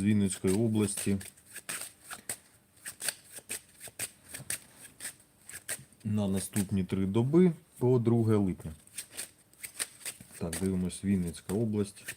з Вінницької області. На наступні три доби по 2 липня. Так, дивимось Вінницька область.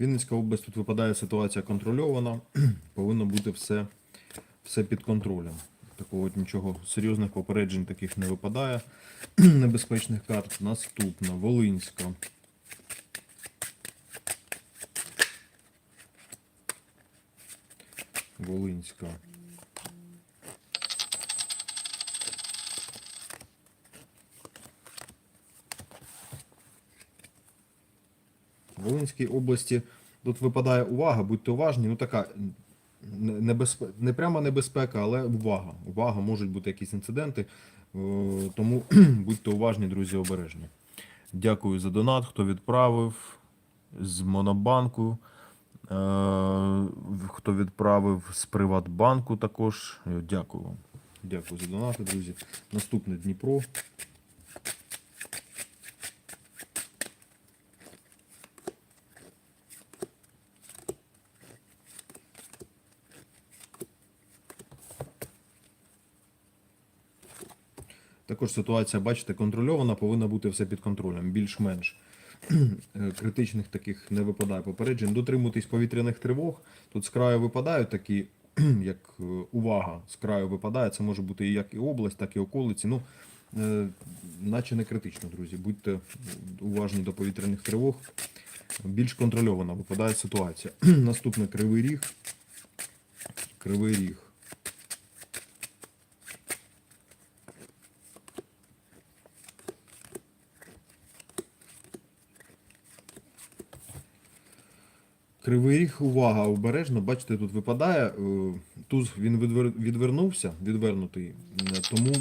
Вінницька область тут випадає ситуація контрольована. Повинно бути все, все під контролем. Такого от нічого серйозних попереджень таких не випадає. Небезпечних карт. Наступна Волинська. Волинська. Волинській області тут випадає увага, будьте уважні. Ну така не- небезпе... не прямо небезпека, але увага. Увага, можуть бути якісь інциденти. Е, Тому будьте уважні, друзі, обережні. Дякую за донат, хто відправив з Монобанку. е, Хто відправив з Приватбанку також. Дякую вам. Дякую за донати, друзі. Наступне Дніпро. Також ситуація, бачите, контрольована, повинна бути все під контролем, більш-менш. Е, Критичних таких не випадає попереджень. Дотримуйтесь повітряних тривог. Тут з краю випадають такі, як е, увага, з краю випадає. Це може бути як і область, так і околиці. Ну, е, наче не критично, друзі. Будьте уважні до повітряних тривог. Більш контрольована випадає ситуація. Наступний кривий ріг. Кривий ріг. Кривий ріг, увага, обережно, бачите, тут випадає. е, Туз він відвернувся, відвернутий, е, тому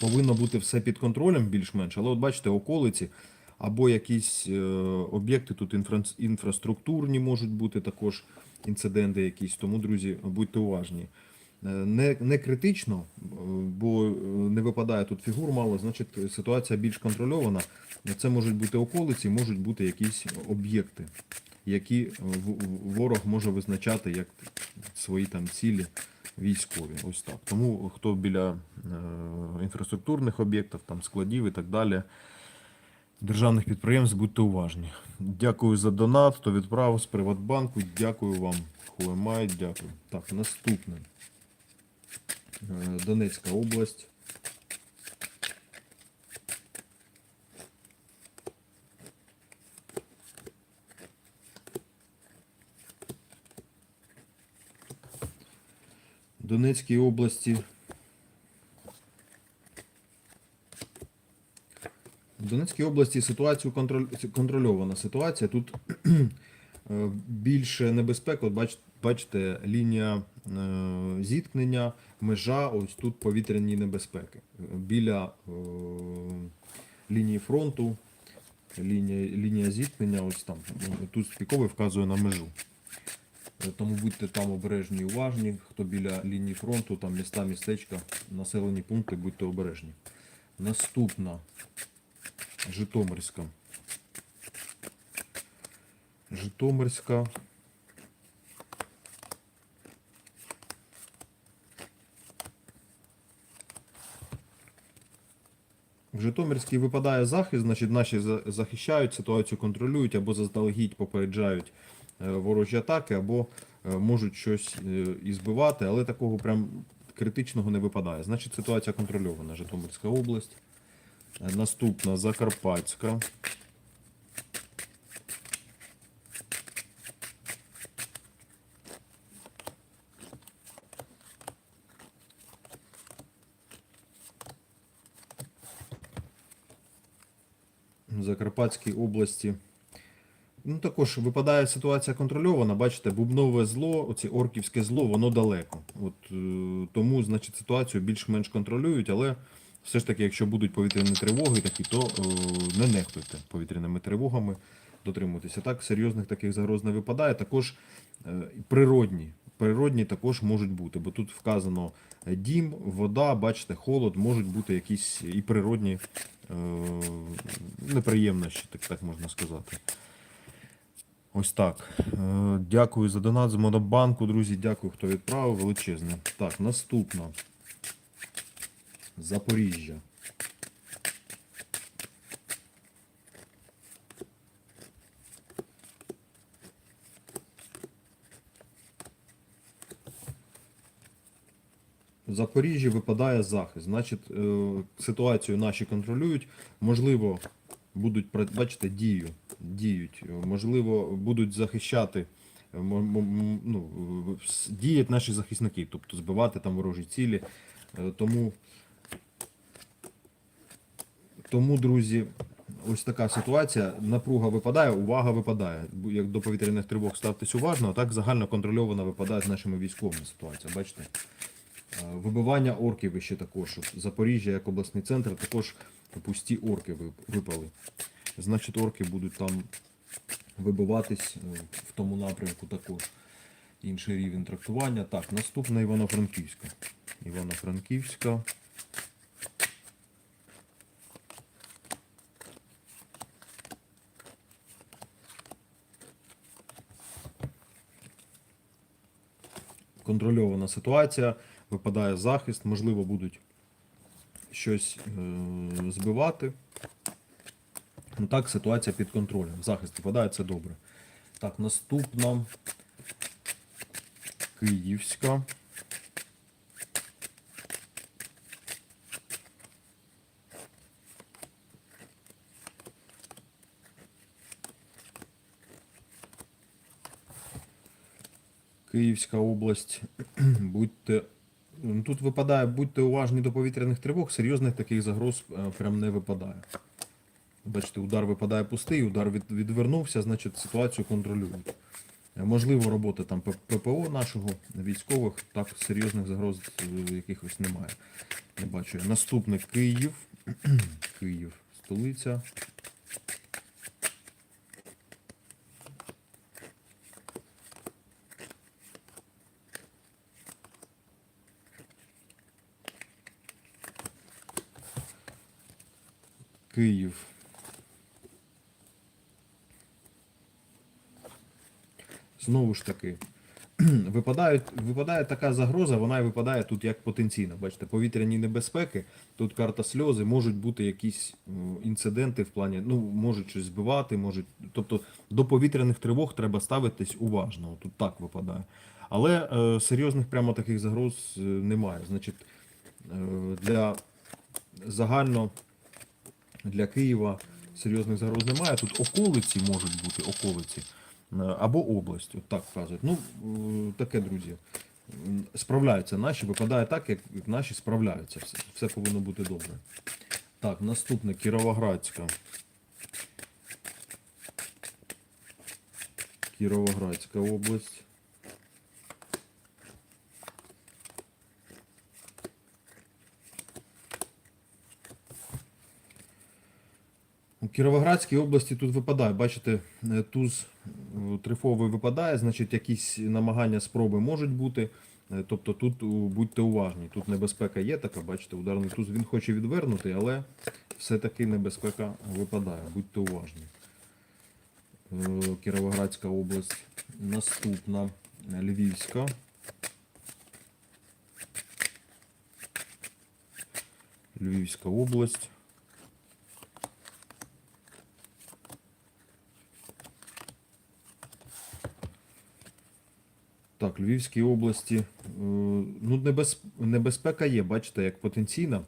повинно бути все під контролем більш-менш. Але от бачите, околиці або якісь е, об'єкти тут інфра- інфраструктурні можуть бути також інциденти якісь. Тому, друзі, будьте уважні. Е, Не, не критично, е, бо е, не випадає тут фігур мало, значить ситуація більш контрольована. Це можуть бути околиці, можуть бути якісь об'єкти, які ворог може визначати як свої там цілі військові. Ось так. Тому хто біля інфраструктурних об'єктів, там складів і так далі, державних підприємств, будьте уважні. Дякую за донат, хто відправив з Приватбанку. Дякую вам. Хуемай, дякую. Так, наступне. Е, Донецька область. Донецькій області. В Донецькій області ситуацію контроль... контрольована ситуація. Тут більше небезпек. От бач... бачите, лінія е, зіткнення, межа, ось тут повітряні небезпеки. Е, Біля е, лінії фронту, лінія, лінія зіткнення, ось там. Тут спіковий вказує на межу. Е, Тому будьте там обережні і уважні. Хто біля лінії фронту, там міста, містечка, населені пункти, будьте обережні. Наступна Житомирська. Житомирська. В Житомирській випадає захист, значить наші захищають, ситуацію контролюють або заздалегідь попереджають е, ворожі атаки, або е, можуть щось е, і збивати, але такого прям критичного не випадає. Значить, ситуація контрольована. Житомирська область. Наступна Закарпатська. Закарпатській області. Ну, також випадає ситуація контрольована. Бачите, бубнове зло, оце орківське зло, воно далеко. От, е, тому, значить, ситуацію більш-менш контролюють, але все ж таки, якщо будуть повітряні тривоги такі, то е, не нехтуйте повітряними тривогами, дотримуйтеся. Так, серйозних таких загроз не випадає. Також е, природні, природні також можуть бути, бо тут вказано дім, вода, бачите, холод, можуть бути якісь і природні неприємності, так, так можна сказати. Ось так. Е, Дякую за донат з Монобанку, друзі. Дякую, хто відправив. Величезне. Так, наступна. Запоріжжя. В Запоріжжі випадає захист. Значить, е, ситуацію наші контролюють. Можливо, будуть бачите, дію, діють. Можливо, будуть захищати. е, Ну, діють наші захисники, тобто збивати там ворожі цілі. Е, Тому, тому, друзі, ось така ситуація. Напруга випадає, увага випадає. Як до повітряних тривог ставтесь уважно, а так загально контрольована випадає з нашими військовими ситуація. Бачите? Е, Вибивання орків ще також. Запоріжжя як обласний центр також пусті орки випали. Значить, орки будуть там вибиватись е, в тому напрямку також. Інший рівень трактування. Так, наступна Івано-Франківська. Івано-Франківська. Контрольована ситуація, випадає захист, можливо, будуть щось е, збивати. Ну так, ситуація під контролем. Захист випадає, це добре. Так, наступна Київська. Київська область. Будьте. Тут випадає, будьте уважні до повітряних тривог, серйозних таких загроз е, прям не випадає. Бачите, удар випадає пустий, удар від, відвернувся, значить ситуацію контролюють. Е, Можливо, робота там ППО нашого, військових, так серйозних загроз е, якихось немає. Не бачу. Наступний Київ. Київ, столиця. Київ. Знову ж таки, випадає, випадає така загроза, вона і випадає тут як потенційна. Бачите, повітряні небезпеки, тут карта сльози, можуть бути якісь інциденти в плані, ну, можуть щось збивати, можуть. Тобто до повітряних тривог треба ставитись уважно. Тут так випадає. Але е, серйозних прямо таких загроз е, немає. Значить, е, для загально для Києва серйозних загроз немає. Тут околиці можуть бути околиці е, або область, от так вказують. Ну, е, таке, друзі. Справляються наші, випадає так, як наші справляються. Все, все повинно бути добре. Так, наступне Кіровоградська. Кіровоградська область. Кіровоградській області тут випадає, бачите, е, туз е, трифовий випадає, значить якісь намагання спроби можуть бути. Е, Тобто тут будьте уважні, тут небезпека є така, бачите, ударний туз він хоче відвернути, але все-таки небезпека випадає, будьте уважні. Кіровоградська область. Наступна Львівська. Львівська область. Так, Львівській області. е, Ну, небез... небезпека є, бачите, як потенційна.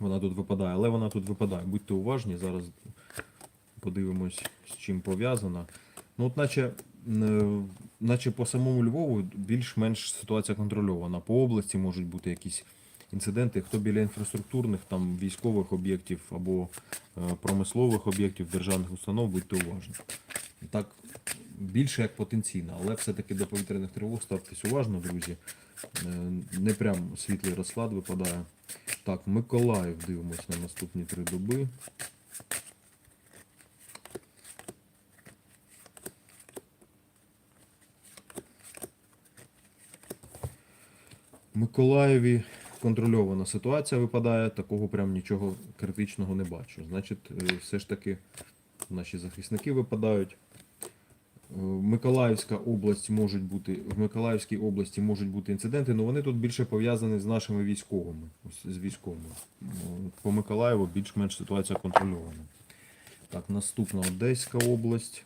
Вона тут випадає, але вона тут випадає. Будьте уважні, зараз подивимось, з чим пов'язана. Ну, от наче, е, наче по самому Львову більш-менш ситуація контрольована. По області можуть бути якісь інциденти. Хто біля інфраструктурних, там військових об'єктів або е, промислових об'єктів, державних установ, будьте уважні. Так, більше як потенційно, але все-таки до повітряних тривог ставтесь уважно, друзі. Е, Не прям світлий розклад випадає. Так, Миколаїв дивимось на наступні три доби. Миколаєві контрольована ситуація випадає, такого прям нічого критичного не бачу. Значить, е, все ж таки наші захисники випадають. Миколаївська область можуть бути в Миколаївській області можуть бути інциденти, але вони тут більше пов'язані з нашими військовими. Ось з військовими. Е, По Миколаєву більш-менш ситуація контрольована. Так, наступна Одеська область.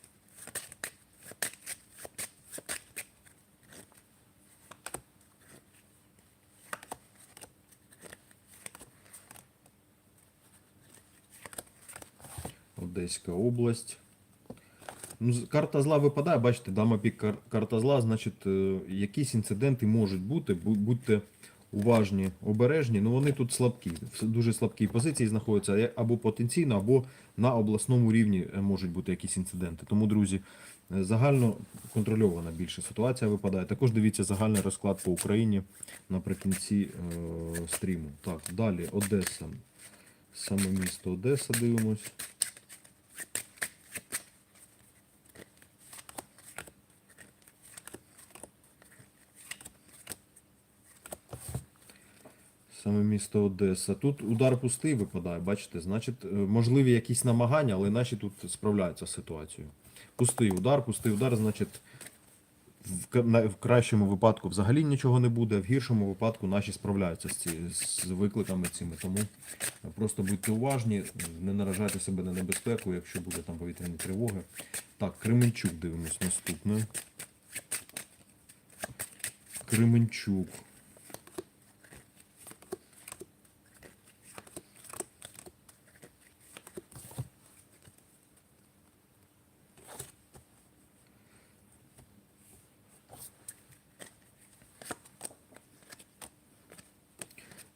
Одеська область. Ну, карта зла випадає, бачите, дама пік карта зла, значить, е, якісь інциденти можуть бути. Будьте уважні, обережні. Ну вони тут слабкі, в дуже слабкій позиції знаходяться е, або потенційно, або на обласному рівні е, можуть бути якісь інциденти. Тому, друзі, загально контрольована більше ситуація випадає. Також дивіться загальний розклад по Україні наприкінці е, стріму. Так, далі Одеса. Саме місто Одеса дивимось. Саме місто Одеса. Тут удар пустий випадає, бачите, значить, е, можливі якісь намагання, але наші тут справляються з ситуацією. Пустий удар, пустий удар, значить, в, кращому випадку взагалі нічого не буде, в гіршому випадку наші справляються з, ці, з викликами цими. Тому просто будьте уважні, не наражайте себе на небезпеку, якщо буде там повітряні тривоги. Так, Кременчук дивимось наступне. Кременчук.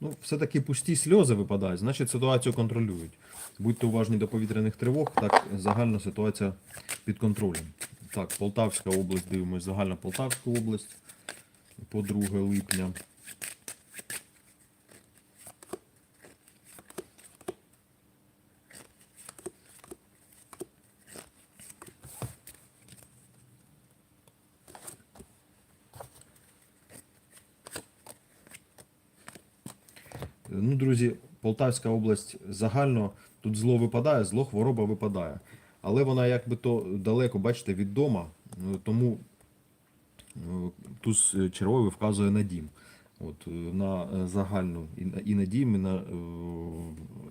Ну, все-таки пусті сльози випадають, значить ситуацію контролюють. Будьте уважні до повітряних тривог, так загальна ситуація під контролем. Так, Полтавська область, дивимося, загальна Полтавська область по 2 липня. Ну, друзі, Полтавська область загально тут зло випадає, зло хвороба випадає. Але вона якби то далеко, бачите, від дома, е, тому е, туз е, червовий вказує на дім. От, на загальну і на, дім, і на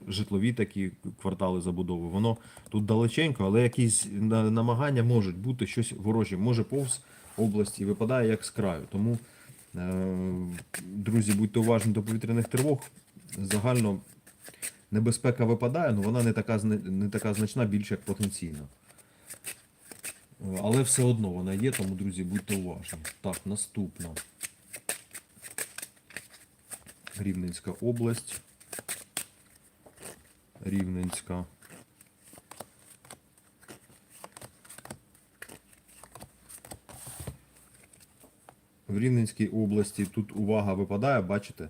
житлові такі квартали забудови. Воно тут далеченько, але якісь намагання можуть бути щось ворожі, може повз область і випадає як з краю. Тому, друзі, будьте уважні до повітряних тривог. Загально небезпека випадає, але вона не така, не така значна, більше як потенційна. Але все одно вона є, тому, друзі, будьте уважні. Так, наступна. Рівненська область. Рівненська. В Рівненській області тут увага випадає, бачите?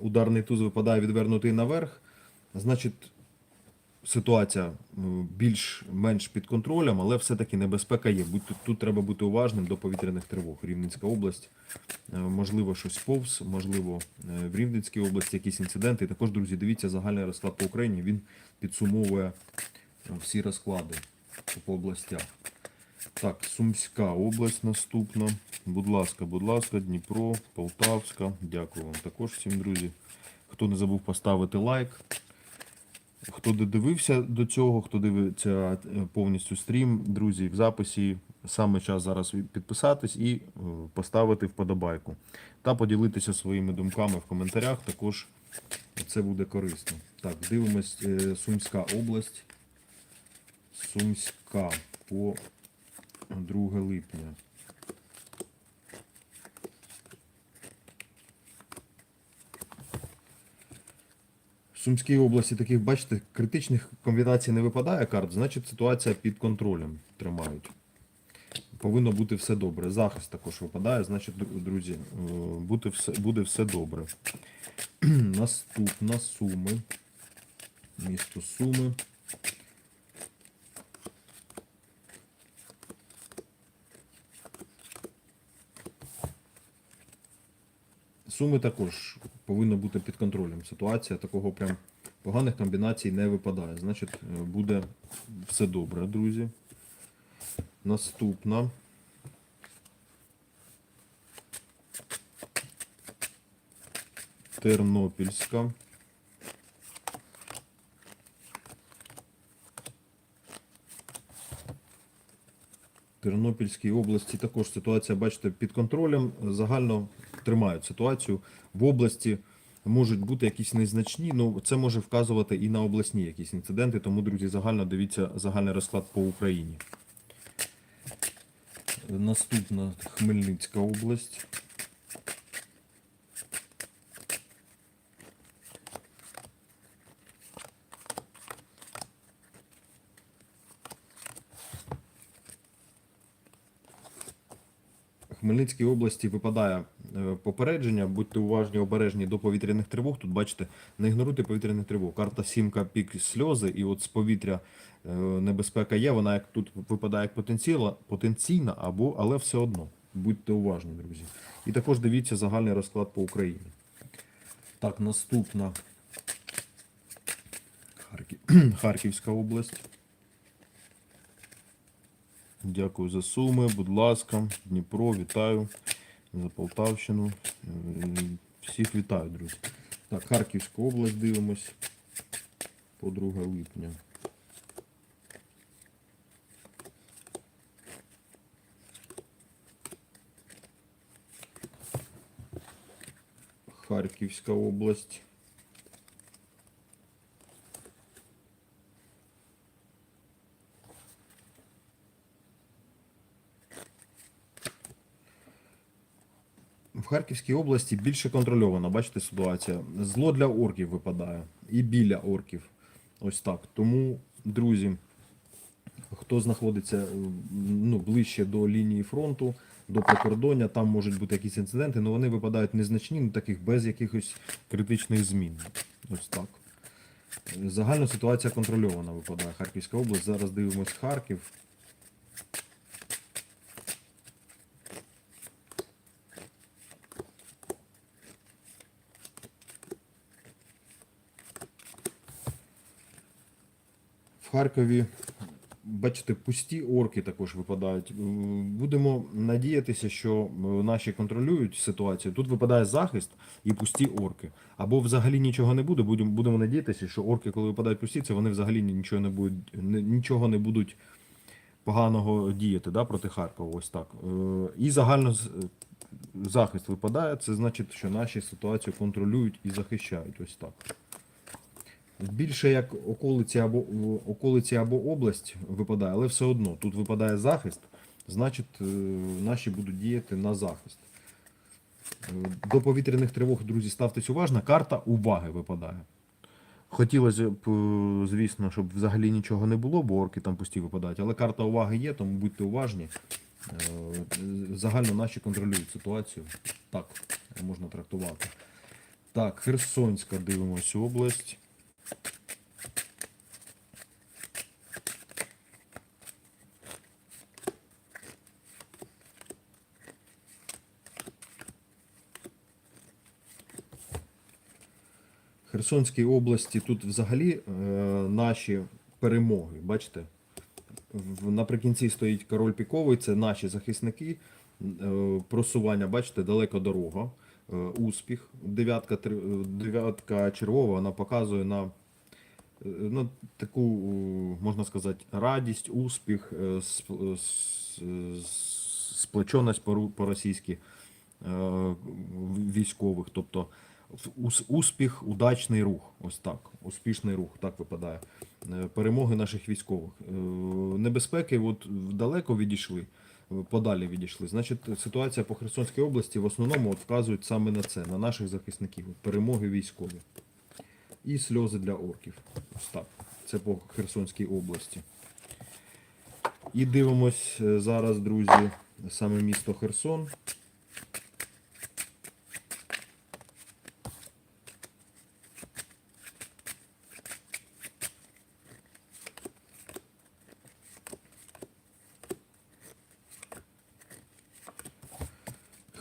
Ударний туз випадає відвернутий наверх. Значить, ситуація більш-менш під контролем, але все-таки небезпека є. Тут, тут треба бути уважним до повітряних тривог. Рівненська область, е, можливо, щось повз, можливо, е, в Рівненській області якісь інциденти. І також, друзі, дивіться загальний розклад по Україні. Він підсумовує е, всі розклади по областях. Так, Сумська область наступна. Будь ласка, будь ласка, Дніпро, Полтавська. Дякую вам також всім, друзі. Хто не забув поставити лайк. Хто додивився до цього, хто дивиться е, повністю стрім, друзі, в записі саме час зараз підписатись і е, поставити вподобайку. Та поділитися своїми думками в коментарях. Також це буде корисно. Так, дивимось е, Сумська область. Сумська по 2 липня. В Сумській області таких, бачите, критичних комбінацій не випадає карт, значить ситуація під контролем тримають. Повинно бути все добре. Захист також випадає, значить, друзі, е, буде все, буде все добре. Наступна Суми. Місто Суми. Суми також повинна бути під контролем. Ситуація такого прям поганих комбінацій не випадає. Значить, е, буде все добре, друзі. Наступна. Тернопільська. Тернопільській області також ситуація, бачите, під контролем. Загально тримають ситуацію. В області можуть бути якісь незначні, ну це може вказувати і на обласні якісь інциденти. Тому, друзі, загально дивіться загальний розклад по Україні. Наступна Хмельницька область. Хмельницькій області випадає попередження, будьте уважні, обережні до повітряних тривог. Тут бачите, не ігноруйте повітряних тривог. Карта сімка пік сльози, і от з повітря е, небезпека є. Вона як тут випадає як потенційна, потенційна, або але все одно. Будьте уважні, друзі. І також дивіться загальний розклад по Україні. Так, наступна Харків... Харківська область. Дякую за суми, будь ласка, Дніпро, вітаю за Полтавщину. Е, Всіх вітаю, друзі. Так, Харківська область дивимось. По 2 липня. Харківська область. Харківській області більше контрольована, бачите, ситуація. Зло для орків випадає і біля орків. Ось так. Тому, друзі, хто знаходиться е, ну, ближче до лінії фронту, до прикордоння, там можуть бути якісь інциденти, але вони випадають незначні, ну, таких без якихось критичних змін. Ось так. Загальна ситуація контрольована випадає Харківська область. Зараз дивимось Харків. Харкові, бачите, пусті орки також випадають. Будемо надіятися, що е, наші контролюють ситуацію. Тут випадає захист і пусті орки. Або взагалі нічого не буде. Будемо, будемо надіятися, що орки, коли випадають пусті, це вони взагалі нічого не будуть, нічого не будуть поганого діяти да, проти Харкова. Ось так. Е, І загально захист випадає. Це значить, що наші ситуацію контролюють і захищають. Ось так. Більше як околиці або околиці або область випадає, але все одно тут випадає захист, значить е, наші будуть діяти на захист. Е, До повітряних тривог, друзі, ставтесь уважно. Карта уваги випадає. Хотілося б, е, звісно, щоб взагалі нічого не було, бо орки там пусті випадають, але карта уваги є, тому будьте уважні. Загально наші контролюють ситуацію. Так, можна трактувати. Так, Херсонська дивимося область. Херсонській області тут взагалі е, наші перемоги. Бачите, В- наприкінці стоїть король піковий, це наші захисники. Е, просування, бачите, далека дорога, е, успіх. Дев'ятка, дев'ятка червова, вона показує на ну, таку, е, можна сказати, радість, успіх, е, сплеченість по- по-російськи е, військових. Тобто успіх, удачний рух. Ось так. Успішний рух, так випадає. Е, Перемоги наших військових. Е, Небезпеки от далеко відійшли, е, подалі відійшли. Значить, ситуація по Херсонській області в основному от вказують саме на це, на наших захисників. Перемоги військові. І сльози для орків. Це по Херсонській області. І дивимось е, зараз, друзі, саме місто Херсон.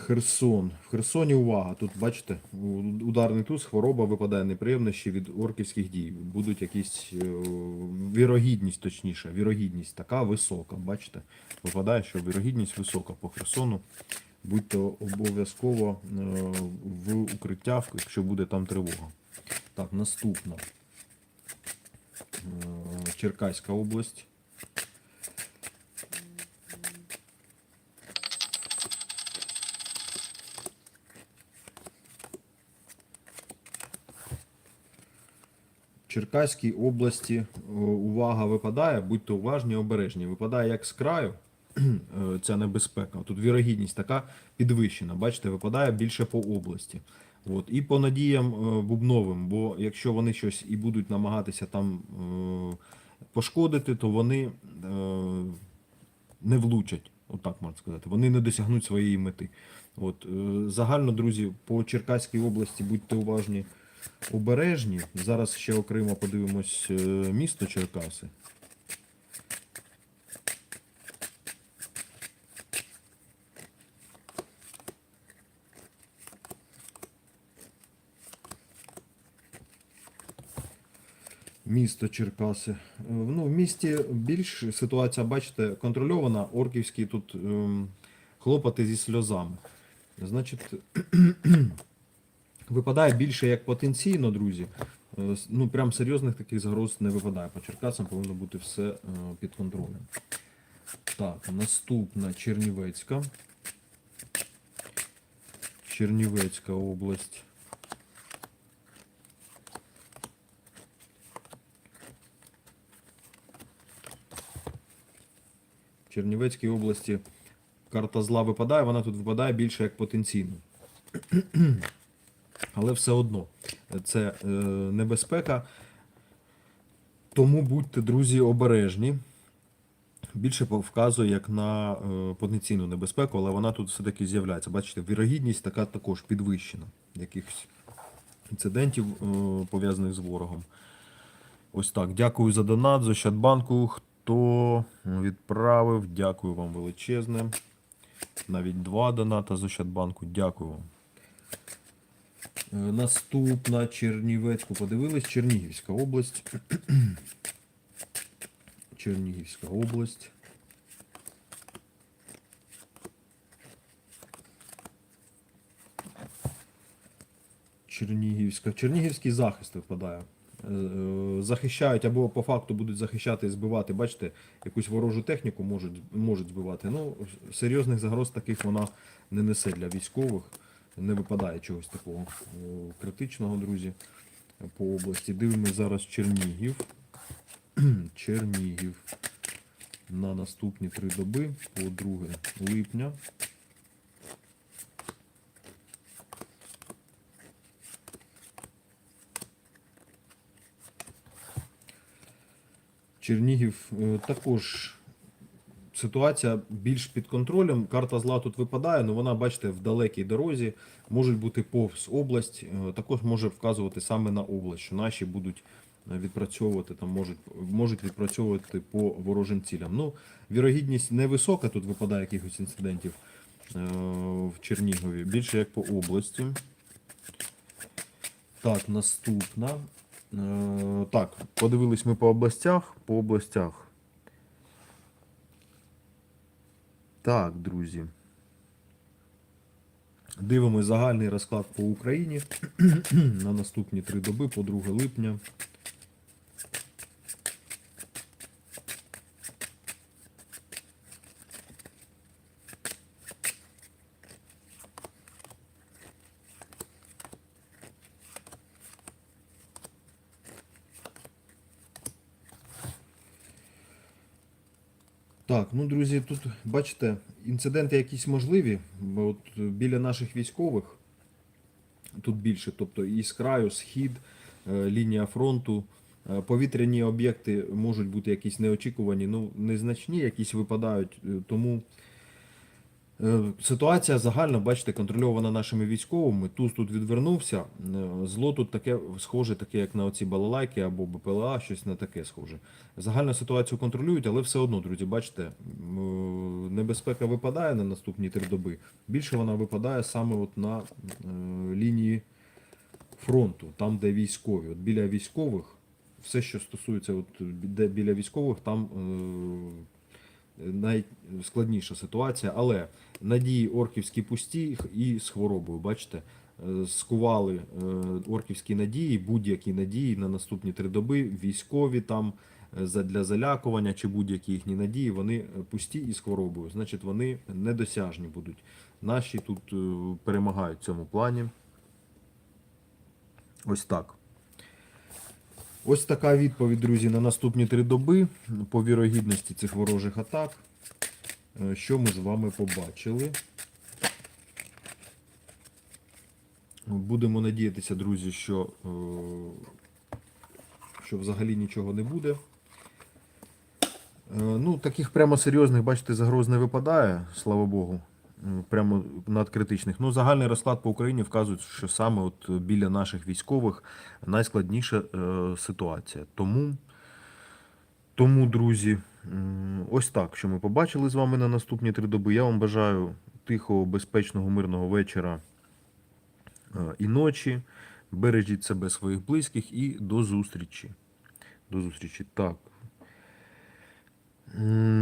Херсон. В Херсоні увага. Тут бачите, ударний туз, хвороба випадає неприємності від орківських дій. Будуть якісь е, вірогідність, точніше, вірогідність така висока. Бачите? Випадає, що вірогідність висока по Херсону. Будьте обов'язково е, в укриттях, якщо буде там тривога. Так, наступна. Е, Черкаська область. Черкаській області е, увага випадає, будьте уважні, обережні. Випадає як з краю е, ця небезпека. Тут вірогідність така підвищена. Бачите, випадає більше по області. От. І по надіям е, бубновим, бо якщо вони щось і будуть намагатися там пошкодити, то вони не влучать, отак можна сказати. Вони не досягнуть своєї мети. От, загально, друзі, по Черкаській області будьте уважні, обережні. Зараз ще окремо подивимось е, місто Черкаси. Місто Черкаси. Е, Ну, в місті більш ситуація, бачите, контрольована. Орківські тут ем, хлопоти зі сльозами. Значить, випадає більше як потенційно, друзі. Е, Ну, прям серйозних таких загроз не випадає. По Черкасам повинно бути все е, під контролем. Так, наступна Чернівецька. Чернівецька область. Чернівецькій області карта зла випадає, вона тут випадає більше як потенційно. Але все одно це е, небезпека. Тому будьте, друзі, обережні. Більше вказує як на е, потенційну небезпеку, але вона тут все-таки з'являється. Бачите, вірогідність така також підвищена якихось інцидентів, е, пов'язаних з ворогом. Ось так. Дякую за донат з Ощадбанку. Хто відправив, дякую вам величезне. Навіть два доната з Ощадбанку. Дякую вам. Е, Наступна Чернівецьку подивились. Чернігівська область. Чернігівська область. Чернігівська. Чернігівський захист випадає. Е, е, Захищають або по факту будуть захищати і збивати. Бачите, якусь ворожу техніку можуть, можуть збивати. Ну, серйозних загроз таких вона не несе для військових. Не випадає чогось такого е, критичного, друзі, по області. Дивимось зараз Чернігів. Чернігів на наступні три доби по 2 липня. Чернігів е, також ситуація більш під контролем. Карта зла тут випадає, але вона, бачите, в далекій дорозі можуть бути повз область. е, Також може вказувати саме на область, що наші будуть е, відпрацьовувати там, можуть, можуть відпрацьовувати по ворожим цілям. Ну, вірогідність невисока, тут випадає якихось інцидентів е, в Чернігові, більше як по області. Так, наступна. Так, подивились ми по областях. По областях. Так, друзі. Дивимось загальний розклад по Україні на наступні три доби по 2 липня. Так, ну друзі, тут бачите, інциденти якісь можливі, от біля наших військових тут більше, тобто і з краю, схід, е, лінія фронту, е, повітряні об'єкти можуть бути якісь неочікувані, ну незначні, якісь випадають, е, тому Ситуація загально, бачите, контрольована нашими військовими. Туз тут відвернувся. Е, Зло тут таке схоже, таке, як на оці балалайки або БПЛА, щось на таке схоже. Загальну ситуацію контролюють, але все одно, друзі, бачите, е, небезпека випадає на наступні три доби. Більше вона випадає саме от на е, лінії фронту, там, де військові. От біля військових, все, що стосується, от, де біля військових, там е, найскладніша ситуація. Але надії орківські пусті і з хворобою, бачите, е, скували е, орківські надії, будь-які надії на наступні три доби, військові там е, для залякування чи будь-які їхні надії, вони пусті і з хворобою. Значить, вони недосяжні будуть. Наші тут перемагають в цьому плані. Ось так. Ось така відповідь, друзі, на наступні три доби по вірогідності цих ворожих атак. Е, Що ми з вами побачили? Будемо надіятися, друзі, що, е, що взагалі нічого не буде. Е, Ну, таких прямо серйозних, бачите, загроз не випадає, слава Богу. Прямо надкритичних. Ну, загальний розклад по Україні вказує, що саме от біля наших військових найскладніша е, ситуація. Тому, тому, друзі, ось так, що ми побачили з вами на наступні три доби. Я вам бажаю тихого, безпечного, мирного вечора е, і ночі. Бережіть себе, своїх близьких і до зустрічі. До зустрічі. Так.